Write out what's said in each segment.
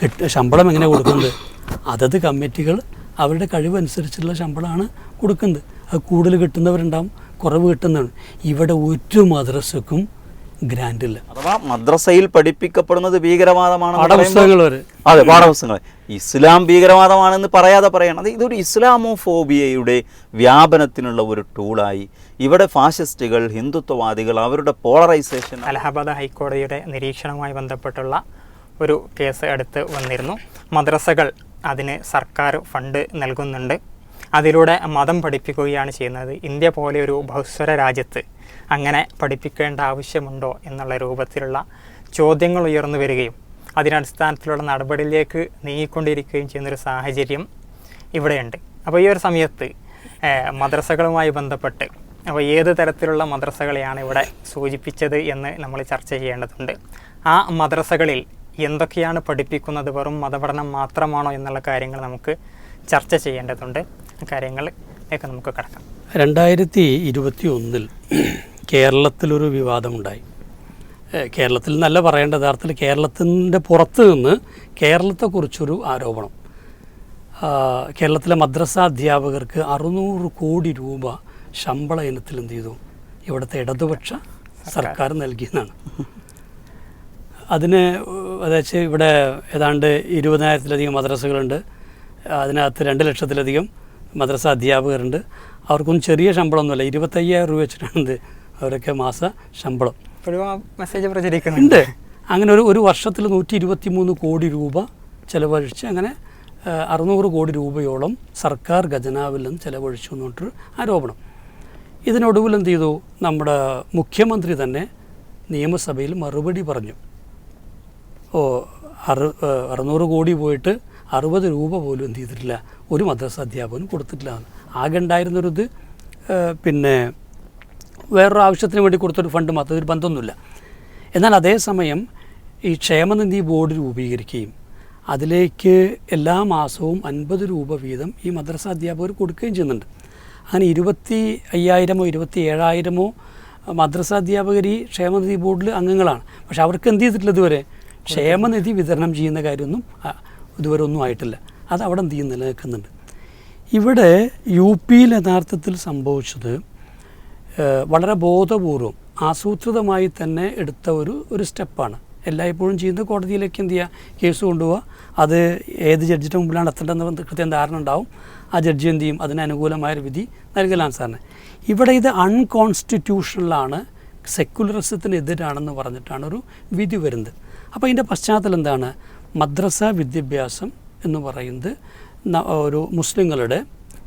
കിട്ട ശമ്പളം എങ്ങനെ കൊടുക്കുന്നത് അതത് കമ്മിറ്റികൾ അവരുടെ കഴിവനുസരിച്ചുള്ള ശമ്പളമാണ് കൊടുക്കുന്നത്. അത് കൂടുതൽ കിട്ടുന്നവരുണ്ടാവും കുറവ് കിട്ടുന്നതാണ്. ഇവിടെ ഒരു മദ്രസക്കും ഗ്രാൻഡില്ല അഥവാ മദ്രസയിൽ പഠിപ്പിക്കപ്പെടുന്നത് ഭീകരവാദമാണ് പാഠപുസ്തകങ്ങൾ വരെ. അതെ പാഠപുസ്തകങ്ങൾ. ഇസ്ലാം ഭീകരവാദമാണെന്ന് പറയാതെ പറയണം. അത് ഇതൊരു ഇസ്ലാമോഫോബിയയുടെ വ്യാപനത്തിനുള്ള ഒരു ടൂളായി. ഇവിടെ ഫാസിസ്റ്റുകൾ ഹിന്ദുത്വവാദികൾ അവരുടെ പോളറൈസേഷൻ അലഹബാദ് ഹൈക്കോടതിയുടെ നിരീക്ഷണവുമായി ബന്ധപ്പെട്ടുള്ള ഒരു കേസ് അടുത്ത് വന്നിരുന്നു. മദ്രസകൾ അതിന് സർക്കാർ ഫണ്ട് നൽകുന്നുണ്ട്. അതിലൂടെ മതം പഠിപ്പിക്കുകയാണ് ചെയ്യുന്നത്. ഇന്ത്യ പോലെ ഒരു ബഹുസ്വര രാജ്യത്ത് അങ്ങനെ പഠിപ്പിക്കേണ്ട ആവശ്യമുണ്ടോ എന്നുള്ള രൂപത്തിലുള്ള ചോദ്യങ്ങൾ ഉയർന്നു വരികയും അതിനടിസ്ഥാനത്തിലുള്ള നടപടിയിലേക്ക് നീങ്ങിക്കൊണ്ടിരിക്കുകയും ചെയ്യുന്നൊരു സാഹചര്യം ഇവിടെയുണ്ട്. അപ്പോൾ ഈ ഒരു സമയത്ത് മദ്രസകളുമായി ബന്ധപ്പെട്ട് അപ്പോൾ ഏത് തരത്തിലുള്ള മദ്രസകളെയാണ് ഇവിടെ സൂചിപ്പിച്ചത് എന്ന് നമ്മൾ ചർച്ച ചെയ്യേണ്ടതുണ്ട്. ആ മദ്രസകളിൽ എന്തൊക്കെയാണ് പഠിപ്പിക്കുന്നത്? വെറും മതപഠനം മാത്രമാണോ എന്നുള്ള കാര്യങ്ങൾ നമുക്ക് ചർച്ച ചെയ്യേണ്ടതുണ്ട്. കാര്യങ്ങളിലേക്ക് നമുക്ക് കിടക്കാം. രണ്ടായിരത്തി ഇരുപത്തി ഒന്നിൽ കേരളത്തിലൊരു വിവാദമുണ്ടായി. കേരളത്തിൽ നല്ല പറയേണ്ട യഥാർത്ഥത്തിൽ കേരളത്തിന്റെ പുറത്ത് നിന്ന് കേരളത്തെക്കുറിച്ചൊരു ആരോപണം. കേരളത്തിലെ മദ്രസ അധ്യാപകർക്ക് അറുന്നൂറ് കോടി രൂപ ശമ്പള ഇനത്തിൽ എന്ത് ചെയ്തു? ഇവിടുത്തെ ഇടതുപക്ഷ സർക്കാർ നൽകിയെന്നാണ്. അതിന് അതായത് ഇവിടെ ഏതാണ്ട് ഇരുപതിനായിരത്തിലധികം മദ്രസകളുണ്ട്. അതിനകത്ത് രണ്ട് ലക്ഷത്തിലധികം മദ്രസ അധ്യാപകരുണ്ട്. അവർക്കൊന്നും ചെറിയ ശമ്പളമൊന്നുമല്ല. ഇരുപത്തയ്യായിരം രൂപ വെച്ചിട്ടാണ് അവരൊക്കെ മാസ ശമ്പളം. മെസ്സേജ് പ്രചരിക്കുന്നുണ്ട്. അങ്ങനെ ഒരു ഒരു വർഷത്തിൽ നൂറ്റി ഇരുപത്തി മൂന്ന് കോടി രൂപ ചിലവഴിച്ച് അങ്ങനെ അറുന്നൂറ് കോടി രൂപയോളം സർക്കാർ ഖജനാവിൽ നിന്ന് ചിലവഴിച്ചു എന്നിട്ടൊരു ആരോപണം. ഇതിനൊടുവിൽ എന്ത് ചെയ്തു? നമ്മുടെ മുഖ്യമന്ത്രി തന്നെ നിയമസഭയിൽ മറുപടി പറഞ്ഞു. ഓ അറു അറുന്നൂറ് കോടി പോയിട്ട് അറുപത് രൂപ പോലും എന്ത് ചെയ്തിട്ടില്ല. ഒരു മദ്രസ അധ്യാപകനും കൊടുത്തിട്ടില്ല. ആകെ ഉണ്ടായിരുന്നൊരിത് പിന്നെ വേറൊരു ആവശ്യത്തിന് വേണ്ടി കൊടുത്തൊരു ഫണ്ട് മാത്രം ഒരു ബന്ധമൊന്നുമില്ല. എന്നാൽ അതേസമയം ഈ ക്ഷേമനിധി ബോർഡ് രൂപീകരിക്കുകയും അതിലേക്ക് എല്ലാ മാസവും അൻപത് രൂപ വീതം ഈ മദ്രസ അധ്യാപകർ കൊടുക്കുകയും ചെയ്യുന്നുണ്ട്. അങ്ങനെ ഇരുപത്തി അയ്യായിരമോ ഇരുപത്തി ഏഴായിരമോ മദ്രസ അധ്യാപകർ ഈ ക്ഷേമനിധി ബോർഡിൽ അംഗങ്ങളാണ്. പക്ഷെ അവർക്ക് എന്ത് ചെയ്തിട്ടില്ല ഇതുവരെ? ക്ഷേമനിധി വിതരണം ചെയ്യുന്ന കാര്യമൊന്നും ഇതുവരെ ഒന്നും ആയിട്ടില്ല. അത് അവിടെ എന്ത് ചെയ്യും നിലനിൽക്കുന്നുണ്ട്. ഇവിടെ യു പിയിൽ യഥാർത്ഥത്തിൽ സംഭവിച്ചത് വളരെ ബോധപൂർവം ആസൂത്രിതമായി തന്നെ എടുത്ത ഒരു ഒരു സ്റ്റെപ്പാണ്. എല്ലായ്പ്പോഴും ചെയ്യുന്നത് കോടതിയിലേക്ക് എന്ത് ചെയ്യുക കേസ് കൊണ്ടുപോവുക അത് ഏത് ജഡ്ജിന്റെ മുമ്പിലാണ് എത്തേണ്ടതെന്ന് കൃത്യം ധാരണ ഉണ്ടാവും. ആ ജഡ്ജി എന്ത് ചെയ്യും? അതിന് അനുകൂലമായൊരു വിധി നൽകലാണ് സാറിന് ഇവിടെ ഇത് അൺകോൺസ്റ്റിറ്റ്യൂഷണലാണ് സെക്യുലറിസത്തിനെതിരാണെന്ന് പറഞ്ഞിട്ടാണ് ഒരു വിധി വരുന്നത്. അപ്പോൾ ഇതിന്റെ പശ്ചാത്തലം എന്താണ്? മദ്രസ വിദ്യാഭ്യാസം എന്ന് പറയുന്നത് ഒരു മുസ്ലിങ്ങളുടെ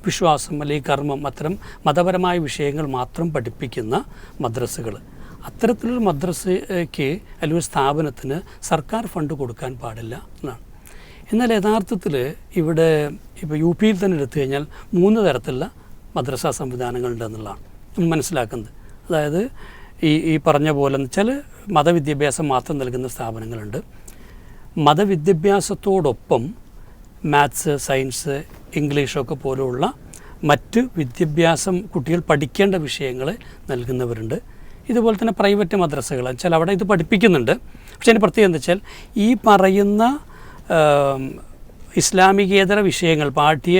വിശ്വാസം അല്ലെങ്കിൽ കർമ്മം അത്തരം മതപരമായ വിഷയങ്ങൾ മാത്രം പഠിപ്പിക്കുന്ന മദ്രസകൾ. അത്തരത്തിലൊരു മദ്രസയ്ക്ക് അല്ലെങ്കിൽ സ്ഥാപനത്തിന് സർക്കാർ ഫണ്ട് കൊടുക്കാൻ പാടില്ല എന്നാണ്. എന്നാൽ യഥാർത്ഥത്തിൽ ഇവിടെ ഇപ്പോൾ യു പിയിൽ തന്നെ എടുത്തു കഴിഞ്ഞാൽ മൂന്ന് തരത്തിലുള്ള മദ്രസാ സംവിധാനങ്ങളുണ്ടെന്നുള്ളതാണ് മനസ്സിലാക്കുന്നത്. അതായത് ഈ ഈ പറഞ്ഞ പോലെ വെച്ചാൽ മതവിദ്യാഭ്യാസം മാത്രം നൽകുന്ന സ്ഥാപനങ്ങളുണ്ട്. മതവിദ്യാഭ്യാസത്തോടൊപ്പം മാത്സ് സയൻസ് ഇംഗ്ലീഷൊക്കെ പോലുള്ള മറ്റ് വിദ്യാഭ്യാസം കുട്ടികൾ പഠിക്കേണ്ട വിഷയങ്ങൾ നൽകുന്നവരുണ്ട്. ഇതുപോലെ തന്നെ പ്രൈവറ്റ് മദ്രസകൾ വെച്ചാൽ അവിടെ ഇത് പഠിപ്പിക്കുന്നുണ്ട്. പക്ഷേ അതിന്റെ പ്രത്യേകത എന്താ വെച്ചാൽ ഈ പറയുന്ന ഇസ്ലാമികേതര വിഷയങ്ങൾ പാഠ്യ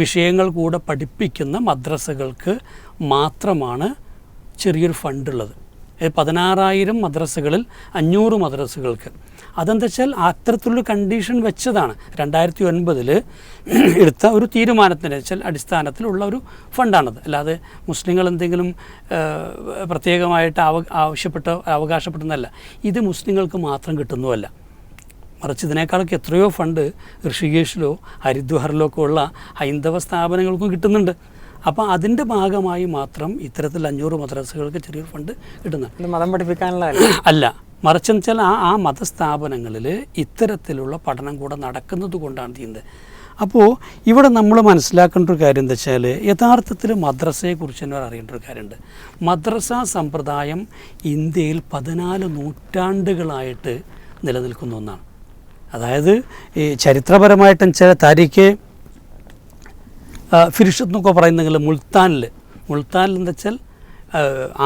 വിഷയങ്ങൾ കൂടെ പഠിപ്പിക്കുന്ന മദ്രസകൾക്ക് മാത്രമാണ് ചെറിയൊരു ഫണ്ടുള്ളത്. പതിനാറായിരം മദ്രസകളിൽ അഞ്ഞൂറ് മദ്രസകൾക്ക്. അതെന്താ വെച്ചാൽ അത്തരത്തിലുള്ള കണ്ടീഷൻ വെച്ചതാണ്. രണ്ടായിരത്തി ഒൻപതിൽ എടുത്ത ഒരു തീരുമാനത്തിന്റെ വെച്ചാൽ അടിസ്ഥാനത്തിലുള്ള ഒരു ഫണ്ടാണത്. അല്ലാതെ മുസ്ലിങ്ങൾ എന്തെങ്കിലും പ്രത്യേകമായിട്ട് ആവ ആവശ്യപ്പെട്ട അവകാശപ്പെടുന്നതല്ല ഇത് മുസ്ലിങ്ങൾക്ക് മാത്രം കിട്ടുന്നതല്ല മറിച്ച് ഇതിനേക്കാളൊക്കെ എത്രയോ ഫണ്ട് ഋഷികേശിലോ ഹരിദ്വാറിലോ ഒക്കെ ഉള്ള ഹൈന്ദവ സ്ഥാപനങ്ങൾക്കും കിട്ടുന്നുണ്ട്. അപ്പോൾ അതിന്റെ ഭാഗമായി മാത്രം ഇത്തരത്തിൽ അഞ്ഞൂറ് മദ്രസകൾക്ക് ചെറിയൊരു ഫണ്ട് കിട്ടുന്നുണ്ട്. മതം പഠിപ്പിക്കാനുള്ള അല്ല മറിച്ചെന്ന് വെച്ചാൽ ആ ആ മതസ്ഥാപനങ്ങളിൽ ഇത്തരത്തിലുള്ള പഠനം കൂടെ നടക്കുന്നത് കൊണ്ടാണ് ചെയ്യുന്നത്. അപ്പോൾ ഇവിടെ നമ്മൾ മനസ്സിലാക്കേണ്ട ഒരു കാര്യം എന്താ വെച്ചാൽ യഥാർത്ഥത്തിൽ മദ്രസയെക്കുറിച്ച് തന്നെ അറിയേണ്ട ഒരു കാര്യമുണ്ട്. മദ്രസ സമ്പ്രദായം ഇന്ത്യയിൽ പതിനാല് നൂറ്റാണ്ടുകളായിട്ട് നിലനിൽക്കുന്ന ഒന്നാണ്. അതായത് ഈ ചരിത്രപരമായിട്ട് വെച്ചാൽ താരിഖ് ഫിരിഷത്ത് എന്നൊക്കെ പറയുന്നെങ്കിൽ മുൾത്താനിൽ മുൾത്താനിൽ എന്ന് വെച്ചാൽ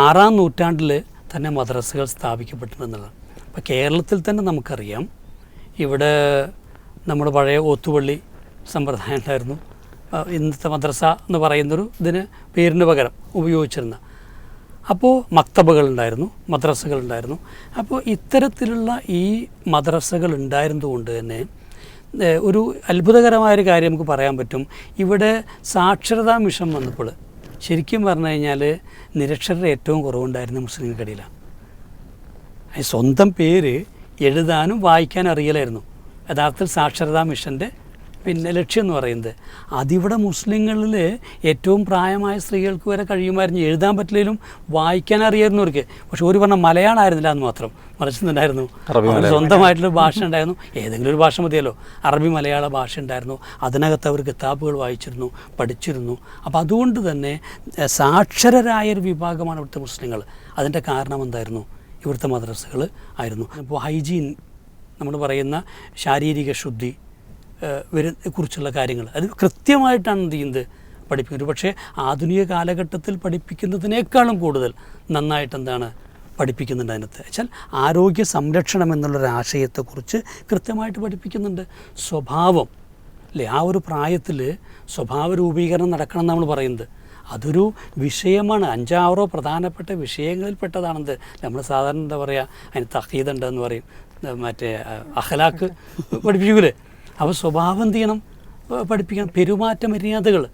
ആറാം നൂറ്റാണ്ടിൽ തന്നെ മദ്രസകൾ സ്ഥാപിക്കപ്പെട്ടിട്ടുണ്ടെന്നുള്ളതാണ് അപ്പോൾ കേരളത്തിൽ തന്നെ നമുക്കറിയാം ഇവിടെ നമ്മുടെ പഴയ ഓത്തുപള്ളി സമ്പ്രദായം ഉണ്ടായിരുന്നു. ഇന്നത്തെ മദ്രസ എന്ന് പറയുന്നൊരു ഇതിന് പേരിന് പകരം ഉപയോഗിച്ചിരുന്ന. അപ്പോൾ മക്തബകളുണ്ടായിരുന്നു മദ്രസകളുണ്ടായിരുന്നു അപ്പോൾ ഇത്തരത്തിലുള്ള ഈ മദ്രസകൾ ഉണ്ടായിരുന്നതുകൊണ്ട് തന്നെ ഒരു അത്ഭുതകരമായ ഒരു കാര്യം നമുക്ക് പറയാൻ പറ്റും. ഇവിടെ സാക്ഷരതാ മിഷൻ വന്നപ്പോൾ ശരിക്കും പറഞ്ഞു കഴിഞ്ഞാൽ നിരക്ഷരത ഏറ്റവും കുറവുണ്ടായിരുന്ന മുസ്ലിങ്ങൾക്കിടയിലാണ് സ്വന്തം പേര് എഴുതാനും വായിക്കാനും അറിയലായിരുന്നു. യഥാർത്ഥത്തിൽ സാക്ഷരതാ മിഷന്റെ പിന്നെ ലക്ഷ്യം എന്ന് പറയുന്നത്. അതിവിടെ മുസ്ലിങ്ങളിൽ ഏറ്റവും പ്രായമായ സ്ത്രീകൾക്ക് വരെ കഴിയുമായിരുന്നു. എഴുതാൻ പറ്റില്ലെങ്കിലും വായിക്കാൻ അറിയായിരുന്നവർക്ക്. പക്ഷെ ഒരു പറഞ്ഞ മലയാളമായിരുന്നില്ല എന്ന് മാത്രം. മറിച്ചുണ്ടായിരുന്നു അറബി സ്വന്തമായിട്ടുള്ള ഭാഷ ഉണ്ടായിരുന്നു. ഏതെങ്കിലും ഒരു ഭാഷ മതിയല്ലോ. അറബി മലയാള ഭാഷ ഉണ്ടായിരുന്നു. അതിനകത്ത് അവർ കിതാബുകൾ വായിച്ചിരുന്നു പഠിച്ചിരുന്നു. അപ്പോൾ അതുകൊണ്ട് തന്നെ സാക്ഷരരായ ഒരു വിഭാഗമാണ് ഇവിടുത്തെ മുസ്ലിങ്ങൾ. അതിന്റെ കാരണം എന്തായിരുന്നു? ഇവിടുത്തെ മദ്രസകൾ ആയിരുന്നു. അപ്പോൾ ഹൈജീൻ നമ്മൾ പറയുന്ന ശാരീരിക ശുദ്ധി ഏഹ്, വരെ കുറിച്ചുള്ള കാര്യങ്ങൾ. അത് കൃത്യമായിട്ടാണ് എന്ത് ചെയ്യുന്നത്? പഠിപ്പിക്കുന്നത്. പക്ഷേ ആധുനിക കാലഘട്ടത്തിൽ പഠിപ്പിക്കുന്നതിനേക്കാളും കൂടുതൽ നന്നായിട്ട് എന്താണ് പഠിപ്പിക്കുന്നുണ്ട് അതിനകത്ത്. വെച്ചാൽ ആരോഗ്യ സംരക്ഷണം എന്നുള്ളൊരു ആശയത്തെക്കുറിച്ച് കൃത്യമായിട്ട് പഠിപ്പിക്കുന്നുണ്ട്. സ്വഭാവം. അല്ലേ? ആ ഒരു പ്രായത്തിൽ സ്വഭാവ രൂപീകരണം നടക്കണം നമ്മൾ പറയുന്നത്. അതൊരു വിഷയമാണ്. അഞ്ചാറോ പ്രധാനപ്പെട്ട വിഷയങ്ങളിൽ പെട്ടതാണെന്ത് നമ്മൾ സാധാരണ എന്താ പറയുക അതിന് തഹീദ് എന്ന് പറയും. മറ്റേ അഹലാക്ക് പഠിപ്പിക്കൂലേ? അപ്പോൾ സ്വഭാവം എന്ത് ചെയ്യണം? പഠിപ്പിക്കണം. പെരുമാറ്റ മര്യാദകൾ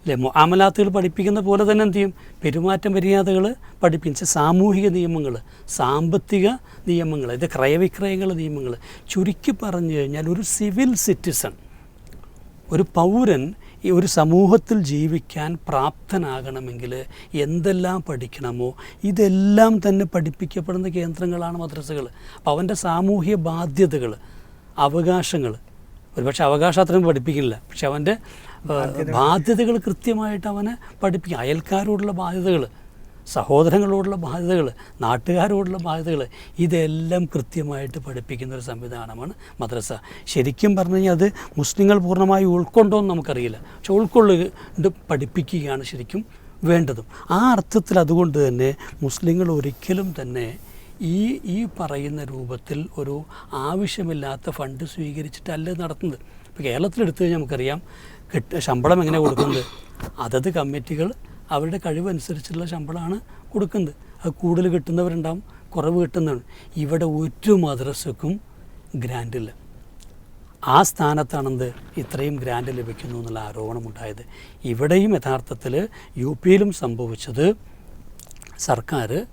അല്ലേ? അമലാത്തുകൾ പഠിപ്പിക്കുന്ന പോലെ തന്നെ എന്ത് ചെയ്യും? പെരുമാറ്റ മര്യാദകൾ പഠിപ്പിച്ച സാമൂഹിക നിയമങ്ങൾ സാമ്പത്തിക നിയമങ്ങൾ ഇത് ക്രയവിക്രയങ്ങൾ നിയമങ്ങൾ ചുരുക്കി പറഞ്ഞു കഴിഞ്ഞാൽ ഒരു സിവിൽ സിറ്റിസൺ ഒരു പൗരൻ ഈ ഒരു സമൂഹത്തിൽ ജീവിക്കാൻ പ്രാപ്തനാകണമെങ്കിൽ എന്തെല്ലാം പഠിക്കണമോ ഇതെല്ലാം തന്നെ പഠിപ്പിക്കപ്പെടുന്ന കേന്ദ്രങ്ങളാണ് മദ്രസകൾ അപ്പോൾ അവന്റെ സാമൂഹ്യ ബാധ്യതകൾ അവകാശങ്ങൾ ഒരുപക്ഷെ അവകാശം അത്രയും പഠിപ്പിക്കില്ല പക്ഷെ അവന്റെ ബാധ്യതകൾ. കൃത്യമായിട്ട് അവനെ പഠിപ്പിക്കും. അയൽക്കാരോടുള്ള ബാധ്യതകൾ സഹോദരങ്ങളോടുള്ള ബാധ്യതകൾ നാട്ടുകാരോടുള്ള ബാധ്യതകൾ ഇതെല്ലാം കൃത്യമായിട്ട് പഠിപ്പിക്കുന്ന ഒരു സംവിധാനമാണ് മദ്രസ. ശരിക്കും പറഞ്ഞു കഴിഞ്ഞാൽ അത് മുസ്ലിങ്ങൾ പൂർണമായി ഉൾക്കൊണ്ടോ എന്ന് നമുക്കറിയില്ല. പക്ഷെ ഉൾക്കൊള്ളുക പഠിപ്പിക്കുകയാണ് ശരിക്കും വേണ്ടതും. ആ അർത്ഥത്തിൽ അതുകൊണ്ട് തന്നെ മുസ്ലിങ്ങൾ ഒരിക്കലും തന്നെ ഈ ഈ പറയുന്ന രൂപത്തിൽ ഒരു ആവശ്യമില്ലാത്ത ഫണ്ട് സ്വീകരിച്ചിട്ടല്ല നടത്തുന്നത്. ഇപ്പോൾ കേരളത്തിലെടുത്തു കഴിഞ്ഞാൽ നമുക്കറിയാം കിട്ട ശമ്പളം എങ്ങനെ കൊടുക്കുന്നത്? അതത് കമ്മിറ്റികൾ അവരുടെ കഴിവനുസരിച്ചുള്ള ശമ്പളമാണ് കൊടുക്കുന്നത്. അത് കൂടുതൽ കിട്ടുന്നവരുണ്ടാവും കുറവ് കിട്ടുന്നതാണ്. ഇവിടെ ഒരു മദ്രസക്കും ഗ്രാൻഡില്ല ആ സ്ഥാനത്താണെന്ത്? ഇത്രയും ഗ്രാൻഡ് ലഭിക്കുന്നു എന്നുള്ള ആരോപണം ഉണ്ടായത്. ഇവിടെയും യഥാർത്ഥത്തിൽ യു പിയിലും സംഭവിച്ചത് സർക്കാർ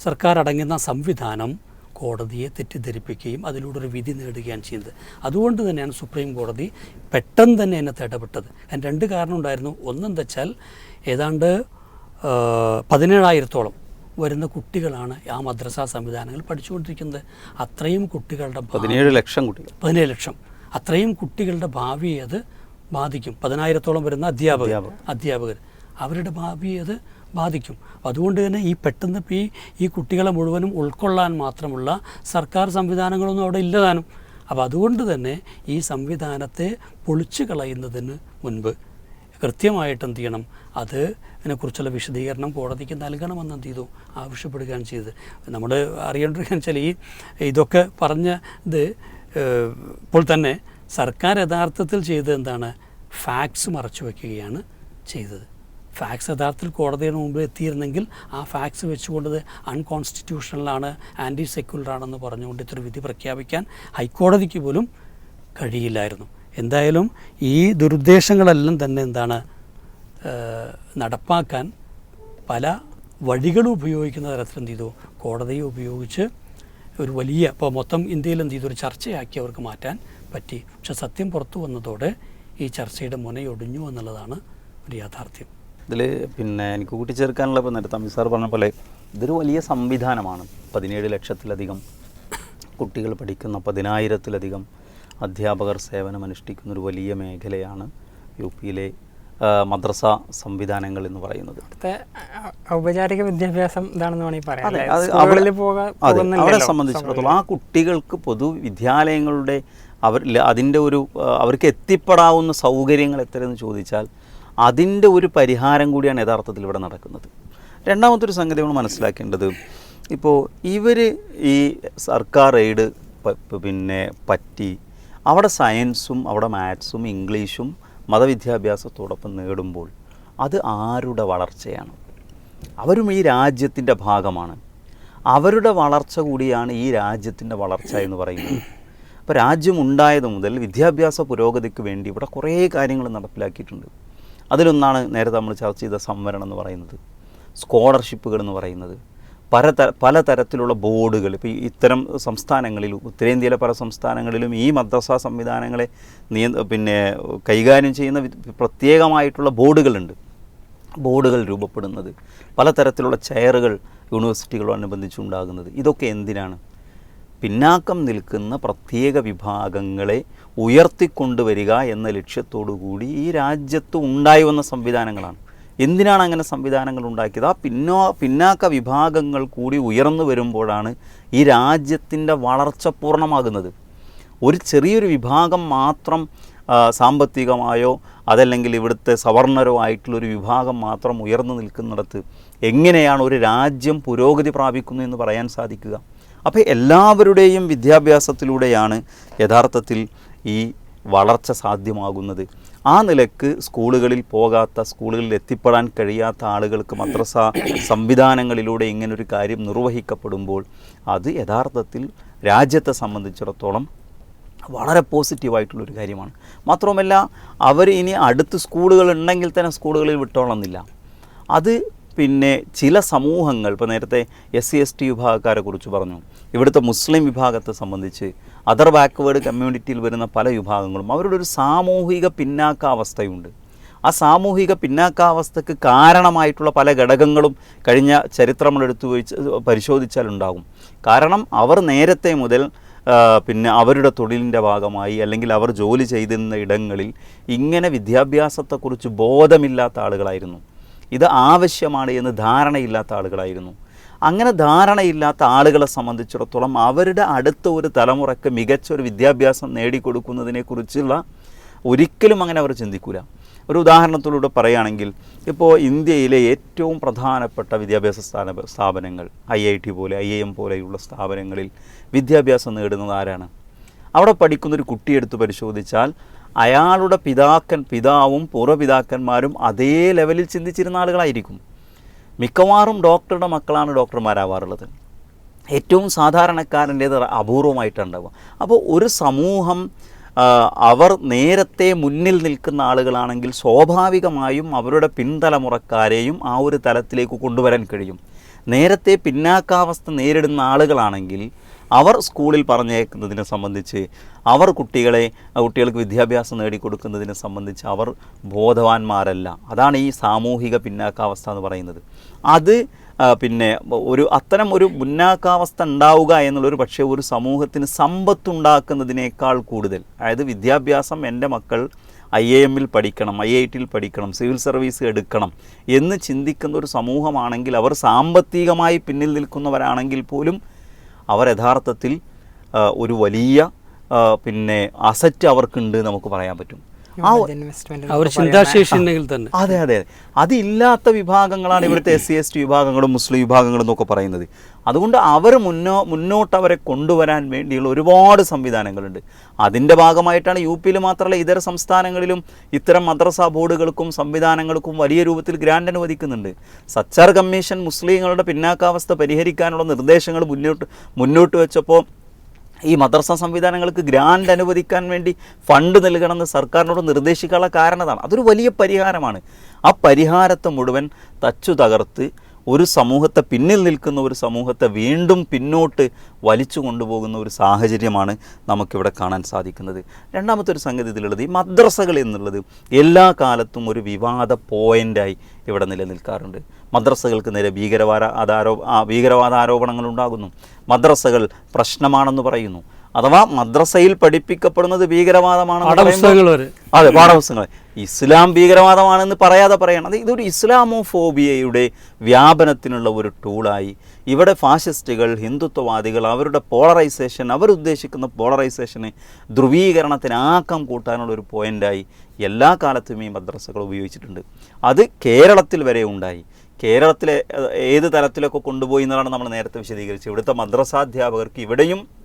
സർക്കാർ അടങ്ങുന്ന സംവിധാനം കോടതിയെ തെറ്റിദ്ധരിപ്പിക്കുകയും അതിലൂടെ ഒരു വിധി നേടുകയാണ് ചെയ്യുന്നത്. അതുകൊണ്ട് തന്നെയാണ് സുപ്രീം കോടതി പെട്ടെന്ന് തന്നെ അതിനകത്ത് ഇടപെട്ടത് അതിന് രണ്ട് കാരണം ഉണ്ടായിരുന്നു. ഒന്നെന്താ വെച്ചാൽ ഏതാണ്ട് പതിനേഴായിരത്തോളം വരുന്ന കുട്ടികളാണ് ആ മദ്രസ സംവിധാനങ്ങൾ പഠിച്ചുകൊണ്ടിരിക്കുന്നത്. അത്രയും കുട്ടികളുടെ ഭാവി- പതിനേഴ് ലക്ഷം കുട്ടികൾ. പതിനേഴ് ലക്ഷം. അത്രയും കുട്ടികളുടെ ഭാവിയെ അത് ബാധിക്കും. പതിനായിരത്തോളം വരുന്ന അധ്യാപകർ. അധ്യാപകർ. അധ്യാപകർ. അവരുടെ ഭാവിയെ അത് ബാധിക്കും. അതുകൊണ്ട് തന്നെ ഈ പെട്ടെന്ന് ഈ ഈ കുട്ടികളെ മുഴുവനും ഉൾക്കൊള്ളാൻ മാത്രമുള്ള സർക്കാർ സംവിധാനങ്ങളൊന്നും അവിടെ ഇല്ലതാനും. അപ്പോൾ അതുകൊണ്ട് തന്നെ ഈ സംവിധാനത്തെ പൊളിച്ചു കളയുന്നതിന് മുൻപ് കൃത്യമായിട്ട് എന്ത് ചെയ്യണം? അത് അതിനെക്കുറിച്ചുള്ള വിശദീകരണം കോടതിക്ക് നൽകണമെന്ന് എന്ത് ചെയ്തു? ആവശ്യപ്പെടുകയാണ് ചെയ്തത്. നമ്മൾ അറിയേണ്ടത് വെച്ചാൽ ഈ ഇതൊക്കെ പറഞ്ഞ ഇത് ഇപ്പോൾ തന്നെ സർക്കാർ യഥാർത്ഥത്തിൽ ചെയ്തത് എന്താണ്? ഫാക്സ് മറച്ചു വയ്ക്കുകയാണ് ചെയ്തത്. ഫാക്സ് യഥാർത്ഥത്തിൽ കോടതിയുടെ മുമ്പിൽ എത്തിയിരുന്നെങ്കിൽ ആ ഫാക്സ് വെച്ചുകൊണ്ടത് അൺകോൺസ്റ്റിറ്റ്യൂഷണലാണ് ആന്റി സെക്യുലറാണെന്ന് പറഞ്ഞുകൊണ്ട് ഇത്ര വിധി പ്രഖ്യാപിക്കാൻ ഹൈക്കോടതിക്ക് പോലും കഴിയില്ലായിരുന്നു. എന്തായാലും ഈ ദുരുദ്ദേശങ്ങളെല്ലാം തന്നെ എന്താണ് നടപ്പാക്കാൻ പല വഴികളും ഉപയോഗിക്കുന്ന തരത്തിൽ എന്ത് ചെയ്തു? കോടതിയെ ഉപയോഗിച്ച് ഒരു വലിയ ഇപ്പോൾ മൊത്തം ഇന്ത്യയിൽ എന്ത് ചെയ്തു? ഒരു ചർച്ചയാക്കി അവർക്ക് മാറ്റാൻ പറ്റി. പക്ഷെ സത്യം പുറത്തു വന്നതോടെ ഈ ചർച്ചയുടെ മുനയൊടിഞ്ഞു എന്നുള്ളതാണ് ഒരു യാഥാർത്ഥ്യം. ഇതിൽ പിന്നെ എനിക്ക് കൂട്ടിച്ചേർക്കാനുള്ള ഇപ്പോൾ നേരത്തെ അമിത് സാർ പറഞ്ഞ പോലെ ഇതൊരു വലിയ സംവിധാനമാണ്. പതിനേഴ് ലക്ഷത്തിലധികം കുട്ടികൾ പഠിക്കുന്ന പതിനായിരത്തിലധികം അധ്യാപകർ സേവനം അനുഷ്ഠിക്കുന്ന ഒരു വലിയ മേഖലയാണ് യു പിയിലെ മദ്രസ സംവിധാനങ്ങൾ എന്ന് പറയുന്നത്. ഔപചാരിക വിദ്യാഭ്യാസം ഇതാണെന്ന് വേണമെങ്കിൽ പറയാം അതെ അവരെ സംബന്ധിച്ചിടത്തോളം ആ കുട്ടികൾക്ക് പൊതുവിദ്യാലയങ്ങളുടെ അവർ അതിന്റെ ഒരു അവർക്ക് എത്തിപ്പെടാവുന്ന സൗകര്യങ്ങൾ എത്രയെന്ന് ചോദിച്ചാൽ അതിന്റെ ഒരു പരിഹാരം കൂടിയാണ് യഥാർത്ഥത്തിൽ ഇവിടെ നടക്കുന്നത്. രണ്ടാമത്തെ ഒരു സംഗതി നമ്മൾ മനസ്സിലാക്കേണ്ടത് ഇപ്പോൾ ഇവർ ഈ സർക്കാർ എയ്ഡ് പിന്നെ പറ്റി അവിടെ സയൻസും അവിടെ മാത്സും ഇംഗ്ലീഷും മതവിദ്യാഭ്യാസത്തോടൊപ്പം നേടുമ്പോൾ അത് ആരുടെ വളർച്ചയാണ്? അവരും ഈ രാജ്യത്തിന്റെ ഭാഗമാണ്. അവരുടെ വളർച്ച കൂടിയാണ് ഈ രാജ്യത്തിന്റെ വളർച്ച എന്ന് പറയുന്നത്. അപ്പോൾ രാജ്യം ഉണ്ടായത് മുതൽ വിദ്യാഭ്യാസ പുരോഗതിക്ക് വേണ്ടി ഇവിടെ കുറേ കാര്യങ്ങൾ നടപ്പിലാക്കിയിട്ടുണ്ട്. അതിലൊന്നാണ് നേരത്തെ നമ്മൾ ചർച്ച ചെയ്ത സംവരണം എന്ന് പറയുന്നത്. സ്കോളർഷിപ്പുകൾ എന്ന് പറയുന്നത്. പലതര പലതരത്തിലുള്ള ബോർഡുകൾ. ഇപ്പോൾ ഇത്തരം സംസ്ഥാനങ്ങളിലും ഉത്തരേന്ത്യയിലെ പല സംസ്ഥാനങ്ങളിലും ഈ മദ്രസ സംവിധാനങ്ങളെ നിയ പിന്നെ കൈകാര്യം ചെയ്യുന്ന പ്രത്യേകമായിട്ടുള്ള ബോർഡുകളുണ്ട്. ബോർഡുകൾ രൂപപ്പെടുന്നത്. പലതരത്തിലുള്ള ചെയറുകൾ യൂണിവേഴ്സിറ്റികളോടനുബന്ധിച്ചുണ്ടാകുന്നത് ഇതൊക്കെ എന്തിനാണ്? പിന്നാക്കം നിൽക്കുന്ന പ്രത്യേക വിഭാഗങ്ങളെ ഉയർത്തിക്കൊണ്ടുവരിക എന്ന ലക്ഷ്യത്തോടു കൂടി ഈ രാജ്യത്ത് ഉണ്ടായി വന്ന സംവിധാനങ്ങളാണ്. എന്തിനാണ് അങ്ങനെ സംവിധാനങ്ങൾ ഉണ്ടാക്കിയത്? ആ പിന്നോ പിന്നാക്ക വിഭാഗങ്ങൾ കൂടി ഉയർന്നു വരുമ്പോഴാണ് ഈ രാജ്യത്തിന്റെ വളർച്ച പൂർണമാകുന്നത്. ഒരു ചെറിയൊരു വിഭാഗം മാത്രം സാമ്പത്തികമായോ അതല്ലെങ്കിൽ ഇവിടുത്തെ സവർണരോ ആയിട്ടുള്ള ഒരു വിഭാഗം മാത്രം ഉയർന്നു നിൽക്കുന്നിടത്ത് എങ്ങനെയാണ് ഒരു രാജ്യം പുരോഗതി പ്രാപിക്കുന്നു എന്ന് പറയാൻ സാധിക്കുക? അപ്പോൾ എല്ലാവരുടെയും വിദ്യാഭ്യാസത്തിലൂടെയാണ് യഥാർത്ഥത്തിൽ ഈ വളർച്ച സാധ്യമാകുന്നത്. ആ നിലയ്ക്ക് സ്കൂളുകളിൽ പോകാത്ത സ്കൂളുകളിൽ എത്തിപ്പെടാൻ കഴിയാത്ത ആളുകൾക്ക് മദ്രസ സംവിധാനങ്ങളിലൂടെ ഇങ്ങനൊരു കാര്യം നിർവഹിക്കപ്പെടുമ്പോൾ അത് യഥാർത്ഥത്തിൽ രാജ്യത്തെ സംബന്ധിച്ചിടത്തോളം വളരെ പോസിറ്റീവായിട്ടുള്ളൊരു കാര്യമാണ്. മാത്രവുമല്ല അവർ ഇനി അടുത്ത് സ്കൂളുകൾ ഉണ്ടെങ്കിൽ തന്നെ സ്കൂളുകളിൽ വിട്ടോളന്നില്ല. അത് പിന്നെ ചില സമൂഹങ്ങൾ ഇപ്പോൾ നേരത്തെ എസ് സി എസ് ടി വിഭാഗക്കാരെ കുറിച്ച് പറഞ്ഞു. ഇവിടുത്തെ മുസ്ലിം വിഭാഗത്തെ സംബന്ധിച്ച് അതർ ബാക്ക്വേർഡ് കമ്മ്യൂണിറ്റിയിൽ വരുന്ന പല വിഭാഗങ്ങളും അവരുടെ ഒരു സാമൂഹിക പിന്നാക്കാവസ്ഥയുണ്ട്. ആ സാമൂഹിക പിന്നാക്കാവസ്ഥക്ക് കാരണമായിട്ടുള്ള പല ഘടകങ്ങളും കഴിഞ്ഞ ചരിത്രങ്ങളെടുത്ത് വെച്ച് പരിശോധിച്ചാൽ ഉണ്ടാകും. കാരണം അവർ നേരത്തെ മുതൽ പിന്നെ അവരുടെ തൊഴിലിന്റെ ഭാഗമായി അല്ലെങ്കിൽ അവർ ജോലി ചെയ്തിരുന്ന ഇടങ്ങളിൽ ഇങ്ങനെ വിദ്യാഭ്യാസത്തെക്കുറിച്ച് ബോധമില്ലാത്ത ആളുകളായിരുന്നു. ഇത് ആവശ്യമാണ് എന്ന് ധാരണയില്ലാത്ത ആളുകളായിരുന്നു. അങ്ങനെ ധാരണയില്ലാത്ത ആളുകളെ സംബന്ധിച്ചിടത്തോളം അവരുടെ അടുത്ത ഒരു തലമുറയ്ക്ക് മികച്ച ഒരു വിദ്യാഭ്യാസം നേടിക്കൊടുക്കുന്നതിനെക്കുറിച്ചുള്ള ഒരിക്കലും അങ്ങനെ അവർ ചിന്തിക്കൂല. ഒരു ഉദാഹരണത്തിലൂടെ പറയുകയാണെങ്കിൽ ഇപ്പോൾ ഇന്ത്യയിലെ ഏറ്റവും പ്രധാനപ്പെട്ട വിദ്യാഭ്യാസ സ്ഥാന സ്ഥാപനങ്ങൾ ഐ ഐ ടി പോലെ ഐ എം പോലെയുള്ള സ്ഥാപനങ്ങളിൽ വിദ്യാഭ്യാസം നേടുന്നത് ആരാണ്? അവിടെ പഠിക്കുന്നൊരു കുട്ടിയെടുത്ത് പരിശോധിച്ചാൽ അയാളുടെ പിതാക്കൻ പിതാവും പൂർവപിതാക്കന്മാരും അതേ ലെവലിൽ ചിന്തിച്ചിരുന്ന ആളുകളായിരിക്കും. മിക്കവാറും ഡോക്ടറുടെ മക്കളാണ് ഡോക്ടർമാരാവാറുള്ളത്. ഏറ്റവും സാധാരണക്കാരന്റേത് അപൂർവമായിട്ടുണ്ടാവുക അപ്പോൾ ഒരു സമൂഹം അവർ നേരത്തെ മുന്നിൽ നിൽക്കുന്ന ആളുകളാണെങ്കിൽ സ്വാഭാവികമായും അവരുടെ പിൻതലമുറക്കാരെയും ആ ഒരു തലത്തിലേക്ക് കൊണ്ടുവരാൻ കഴിയും. നേരത്തെ പിന്നാക്കാവസ്ഥ നേരിടുന്ന ആളുകളാണെങ്കിൽ അവർ സ്കൂളിൽ പറഞ്ഞേക്കുന്നതിനെ സംബന്ധിച്ച് അവർ കുട്ടികളെ കുട്ടികൾക്ക് വിദ്യാഭ്യാസം നേടിക്കൊടുക്കുന്നതിനെ സംബന്ധിച്ച് അവർ ബോധവാന്മാരല്ല. അതാണ് ഈ സാമൂഹിക പിന്നാക്കാവസ്ഥ എന്ന് പറയുന്നത്. അത് പിന്നെ ഒരു അത്തരം ഒരു മുന്നാക്കാവസ്ഥ ഉണ്ടാവുക എന്നുള്ളൊരു പക്ഷേ ഒരു സമൂഹത്തിന് സമ്പത്തുണ്ടാക്കുന്നതിനേക്കാൾ കൂടുതൽ. അതായത് വിദ്യാഭ്യാസം എന്റെ മക്കൾ ഐ എ എമ്മിൽ പഠിക്കണം ഐ ഐ ടിയിൽ പഠിക്കണം സിവിൽ സർവീസ് എടുക്കണം എന്ന് ചിന്തിക്കുന്ന ഒരു സമൂഹമാണെങ്കിൽ അവർ സാമ്പത്തികമായി പിന്നിൽ നിൽക്കുന്നവരാണെങ്കിൽ പോലും അവർ യഥാർത്ഥത്തിൽ ഒരു വലിയ പിന്നെ അസറ്റ് അവർക്കുണ്ട് നമുക്ക് പറയാൻ പറ്റും. അവർ ചിന്താശേഷി ഉണ്ടെങ്കിൽ തന്നെ. അതെ അതെ. അതില്ലാത്ത വിഭാഗങ്ങളാണ് ഇവിടുത്തെ എസ് സി എസ് ടി വിഭാഗങ്ങളും മുസ്ലിം വിഭാഗങ്ങളും എന്നൊക്കെ പറയുന്നത്. അതുകൊണ്ട് അവർ മുന്നോ മുന്നോട്ട് അവരെ കൊണ്ടുവരാൻ വേണ്ടിയുള്ള ഒരുപാട് സംവിധാനങ്ങളുണ്ട്. അതിന്റെ ഭാഗമായിട്ടാണ് യു പിയിൽ മാത്രമല്ല ഇതര സംസ്ഥാനങ്ങളിലും ഇത്തരം മദ്രസ ബോർഡുകൾക്കും സംവിധാനങ്ങൾക്കും വലിയ രൂപത്തിൽ ഗ്രാൻഡ് അനുവദിക്കുന്നുണ്ട്. സച്ചാർ കമ്മീഷൻ മുസ്ലിങ്ങളുടെ പിന്നാക്കാവസ്ഥ പരിഹരിക്കാനുള്ള നിർദ്ദേശങ്ങൾ മുന്നോട്ട് മുന്നോട്ട് വെച്ചപ്പോൾ ഈ മദ്രസ സംവിധാനങ്ങൾക്ക് ഗ്രാൻഡ് അനുവദിക്കാൻ വേണ്ടി ഫണ്ട് നൽകണമെന്ന് സർക്കാരിനോട് നിർദ്ദേശിക്കാനുള്ള കാരണതാണ് അതൊരു വലിയ പരിഹാരമാണ്. ആ പരിഹാരത്തെ മുഴുവൻ തച്ചു തകർത്ത് ഒരു സമൂഹത്തെ പിന്നിൽ നിൽക്കുന്ന ഒരു സമൂഹത്തെ വീണ്ടും പിന്നോട്ട് വലിച്ചു കൊണ്ടുപോകുന്ന ഒരു സാഹചര്യമാണ് നമുക്കിവിടെ കാണാൻ സാധിക്കുന്നത്. രണ്ടാമത്തെ ഒരു സംഗതി ഇതിലുള്ളത് ഈ മദ്രസകൾ എന്നുള്ളത് എല്ലാ കാലത്തും ഒരു വിവാദ പോയിന്റായി ഇവിടെ നിലനിൽക്കാറുണ്ട്. മദ്രസകൾക്ക് നേരെ ഭീകരവാദ ആരോ ആ ഭീകരവാദ ആരോപണങ്ങൾ ഉണ്ടാകുന്നു. മദ്രസകൾ പ്രശ്നമാണെന്ന് പറയുന്നു. അഥവാ മദ്രസയിൽ പഠിപ്പിക്കപ്പെടുന്നത് ഭീകരവാദമാണ് അതെ പാഠപുസ്തകങ്ങൾ. ഇസ്ലാം ഭീകരവാദമാണെന്ന് പറയാതെ പറയണം. അത് ഇതൊരു ഇസ്ലാമോഫോബിയയുടെ വ്യാപനത്തിനുള്ള ഒരു ടൂളായി. ഇവിടെ ഫാഷിസ്റ്റുകൾ ഹിന്ദുത്വവാദികൾ അവരുടെ പോളറൈസേഷൻ അവരുദ്ദേശിക്കുന്ന പോളറൈസേഷന് ധ്രുവീകരണത്തിന് ആക്കം കൂട്ടാനുള്ള ഒരു പോയിന്റായി എല്ലാ കാലത്തും ഈ മദ്രസകൾ ഉപയോഗിച്ചിട്ടുണ്ട്. അത് കേരളത്തിൽ വരെ ഉണ്ടായി. കേരളത്തിലെ ഏത് തലത്തിലൊക്കെ കൊണ്ടുപോയി എന്നതാണ് നമ്മൾ നേരത്തെ വിശദീകരിച്ചത്. ഇവിടുത്തെ മദ്രസാധ്യാപകർക്ക് ഇവിടെയും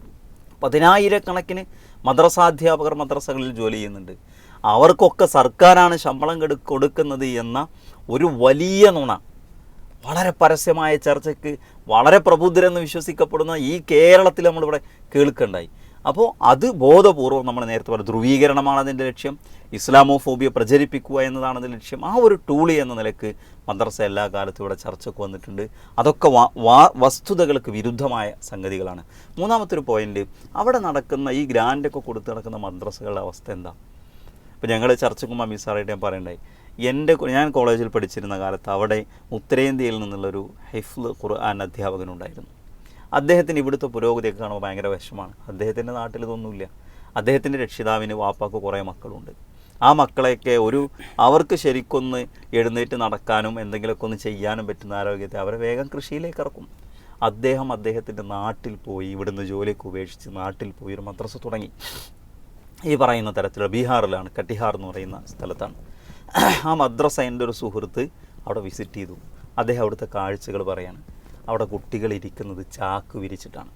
പതിനായിരക്കണക്കിന് മദ്രസാധ്യാപകർ മദ്രസകളിൽ ജോലി ചെയ്യുന്നുണ്ട്. അവർക്കൊക്കെ സർക്കാരാണ് ശമ്പളം കെടു കൊടുക്കുന്നത് എന്ന ഒരു വലിയ നുണ. വളരെ പരസ്യമായ ചർച്ചയ്ക്ക് വളരെ പ്രബുദ്ധരെന്ന് വിശ്വസിക്കപ്പെടുന്ന ഈ കേരളത്തിൽ നമ്മളിവിടെ കേൾക്കണ്ടായി. അപ്പോൾ അത് ബോധപൂർവം നമ്മൾ നേരത്തെ പറഞ്ഞ ധ്രുവീകരണമാണ് അതിന്റെ ലക്ഷ്യം. ഇസ്ലാമോഫോബിയ പ്രചരിപ്പിക്കുക എന്നതാണ് അതിന്റെ ലക്ഷ്യം. ആ ഒരു ടൂളി എന്ന നിലയ്ക്ക് മദ്രസ എല്ലാ കാലത്തും ഇവിടെ ചർച്ചയ്ക്ക് വന്നിട്ടുണ്ട്. അതൊക്കെ വസ്തുതകൾക്ക് വിരുദ്ധമായ സംഗതികളാണ്. മൂന്നാമത്തെ പോയിന്റ് അവിടെ നടക്കുന്ന ഈ ഗ്രാൻഡൊക്കെ കൊടുത്ത് നടക്കുന്ന മദ്രസകളുടെ അവസ്ഥ എന്താ? ഇപ്പോൾ ഞങ്ങൾ ചർച്ചയ്ക്കും അമീർ സാറായിട്ട് ഞാൻ പറയണ്ടായി. എന്റെ ഞാൻ കോളേജിൽ പഠിച്ചിരുന്ന കാലത്ത് അവിടെ ഉത്തരേന്ത്യയിൽ നിന്നുള്ളൊരു ഹൈഫ് ഖുർആൻ അധ്യാപകനുണ്ടായിരുന്നു. അദ്ദേഹത്തിന് ഇവിടുത്തെ പുരോഗതിയൊക്കെ കാണുമ്പോൾ ഭയങ്കര വിഷമാണ് അദ്ദേഹത്തിന്റെ നാട്ടിൽ ഇതൊന്നുമില്ല. അദ്ദേഹത്തിന്റെ രക്ഷിതാവിന് വാപ്പാക്ക് കുറേ മക്കളുണ്ട്. ആ മക്കളെയൊക്കെ ഒരു അവർക്ക് ശരിക്കൊന്ന് എഴുന്നേറ്റ് നടക്കാനും എന്തെങ്കിലുമൊക്കെ ഒന്ന് ചെയ്യാനും പറ്റുന്ന ആരോഗ്യത്തെ അവരെ വേഗം കൃഷിയിലേക്ക് ഇറക്കും. അദ്ദേഹം അദ്ദേഹത്തിന്റെ നാട്ടിൽ പോയി ഇവിടുന്ന് ജോലിയൊക്കെ ഉപേക്ഷിച്ച് നാട്ടിൽ പോയി ഒരു മദ്രസ തുടങ്ങി. ഈ പറയുന്ന തരത്തിലുള്ള ബീഹാറിലാണ് കട്ടിഹാർ എന്ന് പറയുന്ന സ്ഥലത്താണ്. ആ മദ്രസ എന്റെ ഒരു സുഹൃത്ത് അവിടെ വിസിറ്റ് ചെയ്തു. അദ്ദേഹം അവിടുത്തെ കാഴ്ചകൾ പറയാണ്. അവിടെ കുട്ടികൾ ഇരിക്കുന്നത് ചാക്ക് വിരിച്ചിട്ടാണ്.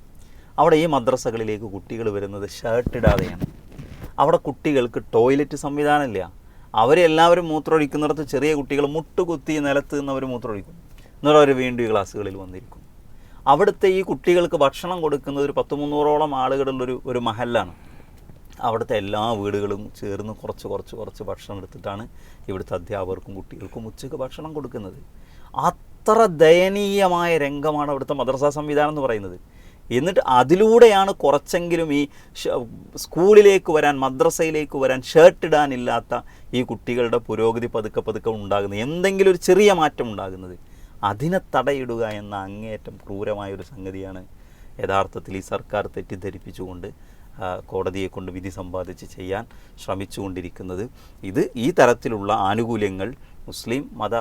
അവിടെ ഈ മദ്രസകളിലേക്ക് കുട്ടികൾ വരുന്നത് ഷർട്ട് ഇടാതെയാണ്. അവിടെ കുട്ടികൾക്ക് ടോയ്ലറ്റ് സംവിധാനമില്ല. അവരെല്ലാവരും മൂത്രമൊഴിക്കുന്നിടത്ത് ചെറിയ കുട്ടികൾ മുട്ടുകുത്തി നിലത്ത് നിന്ന് അവർ മൂത്രമൊഴിക്കും. എന്നിട്ട് അവർ വീണ്ടും ഈ ക്ലാസ്സുകളിൽ വന്നിരിക്കും. അവിടുത്തെ ഈ കുട്ടികൾക്ക് ഭക്ഷണം കൊടുക്കുന്നത് ഒരു പത്ത് മുന്നൂറോളം ആളുകളുള്ളൊരു ഒരു മഹലാണ് അവിടുത്തെ എല്ലാ വീടുകളും ചേർന്ന് കുറച്ച് കുറച്ച് കുറച്ച് ഭക്ഷണം എടുത്തിട്ടാണ് ഇവിടുത്തെ അധ്യാപകർക്കും കുട്ടികൾക്കും ഉച്ചയ്ക്ക് ഭക്ഷണം കൊടുക്കുന്നത്. അത്ര ദയനീയമായ രംഗമാണ് അവിടുത്തെ മദ്രസ സംവിധാനം എന്ന് പറയുന്നത്. എന്നിട്ട് അതിലൂടെയാണ് കുറച്ചെങ്കിലും ഈ സ്കൂളിലേക്ക് വരാൻ മദ്രസയിലേക്ക് വരാൻ ഷർട്ട് ഇടാനില്ലാത്ത ഈ കുട്ടികളുടെ പുരോഗതി പതുക്കെ പതുക്കെ ഉണ്ടാകുന്നത്. എന്തെങ്കിലും ഒരു ചെറിയ മാറ്റം ഉണ്ടാകുന്നത്. അതിനെ തടയിടുക എന്ന അങ്ങേയറ്റം ക്രൂരമായ ഒരു സംഗതിയാണ് യഥാർത്ഥത്തിൽ ഈ സർക്കാർ തെറ്റിദ്ധരിപ്പിച്ചുകൊണ്ട് കോടതിയെ കൊണ്ട് വിധി സമ്പാദിച്ച് ചെയ്യാൻ ശ്രമിച്ചുകൊണ്ടിരിക്കുന്നത്. ഇത് ഈ തരത്തിലുള്ള ആനുകൂല്യങ്ങൾ മുസ്ലിം മത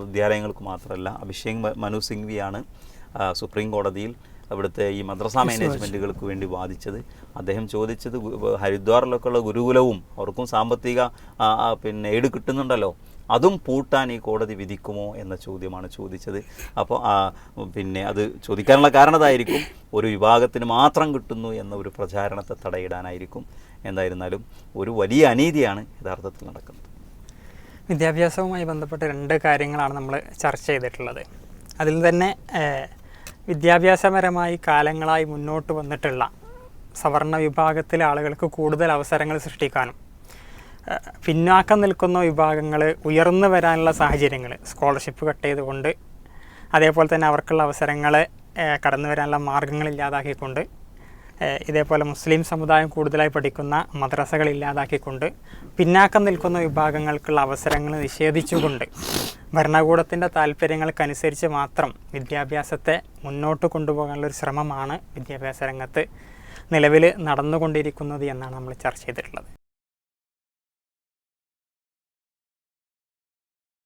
വിദ്യാലയങ്ങൾക്ക് മാത്രമല്ല അഭിഷേക് മനു സിംഗ്വിയാണ് സുപ്രീം കോടതിയിൽ അവിടുത്തെ ഈ മദ്രസ മാനേജ്മെന്റുകൾക്ക് വേണ്ടി വാദിച്ചത്. അദ്ദേഹം ചോദിച്ചത് ഹരിദ്വാറിലൊക്കെയുള്ള ഹരിദ്വാറിലൊക്കെ ഉള്ള ഗുരുകുലവും അവർക്കും സാമ്പത്തിക പിന്നെ എയ്ഡ് കിട്ടുന്നുണ്ടല്ലോ. അതും പൂട്ടാൻ ഈ കോടതി വിധിക്കുമോ എന്ന ചോദ്യമാണ് ചോദിച്ചത്. അപ്പോൾ പിന്നെ അത് ചോദിക്കാനുള്ള കാരണതായിരിക്കും ഒരു വിഭാഗത്തിന് മാത്രം കിട്ടുന്നു എന്ന ഒരു പ്രചാരണത്തെ തടയിടാനായിരിക്കും. എന്തായിരുന്നാലും ഒരു വലിയ അനീതിയാണ് യഥാർത്ഥത്തിൽ നടക്കുന്നത്. വിദ്യാഭ്യാസവുമായി ബന്ധപ്പെട്ട രണ്ട് കാര്യങ്ങളാണ് നമ്മൾ ചർച്ച ചെയ്തിട്ടുള്ളത്. അതിൽ തന്നെ വിദ്യാഭ്യാസപരമായി കാലങ്ങളായി മുന്നോട്ട് വന്നിട്ടുള്ള സവർണ വിഭാഗത്തിലെ ആളുകൾക്ക് കൂടുതൽ അവസരങ്ങൾ സൃഷ്ടിക്കാനും പിന്നാക്കം നിൽക്കുന്ന വിഭാഗങ്ങൾ ഉയർന്നു വരാനുള്ള സാഹചര്യങ്ങൾ സ്കോളർഷിപ്പ് കട്ട് ചെയ്തുകൊണ്ട് അതേപോലെ തന്നെ അവർക്കുള്ള അവസരങ്ങൾ കടന്നു വരാനുള്ള മാർഗങ്ങൾ ഇല്ലാതാക്കിക്കൊണ്ട് ഇതേപോലെ മുസ്ലിം സമുദായം കൂടുതലായി പഠിക്കുന്ന മദ്രസകൾ ഇല്ലാതാക്കിക്കൊണ്ട് പിന്നാക്കം നിൽക്കുന്ന വിഭാഗങ്ങൾക്കുള്ള അവസരങ്ങൾ നിഷേധിച്ചുകൊണ്ട് ഭരണകൂടത്തിന്റെ താല്പര്യങ്ങൾക്കനുസരിച്ച് മാത്രം വിദ്യാഭ്യാസത്തെ മുന്നോട്ട് കൊണ്ടുപോകാനുള്ളൊരു ശ്രമമാണ് വിദ്യാഭ്യാസ രംഗത്ത് നിലവിൽ നടന്നുകൊണ്ടിരിക്കുന്നത് എന്നാണ് നമ്മൾ ചർച്ച ചെയ്തിട്ടുള്ളത്.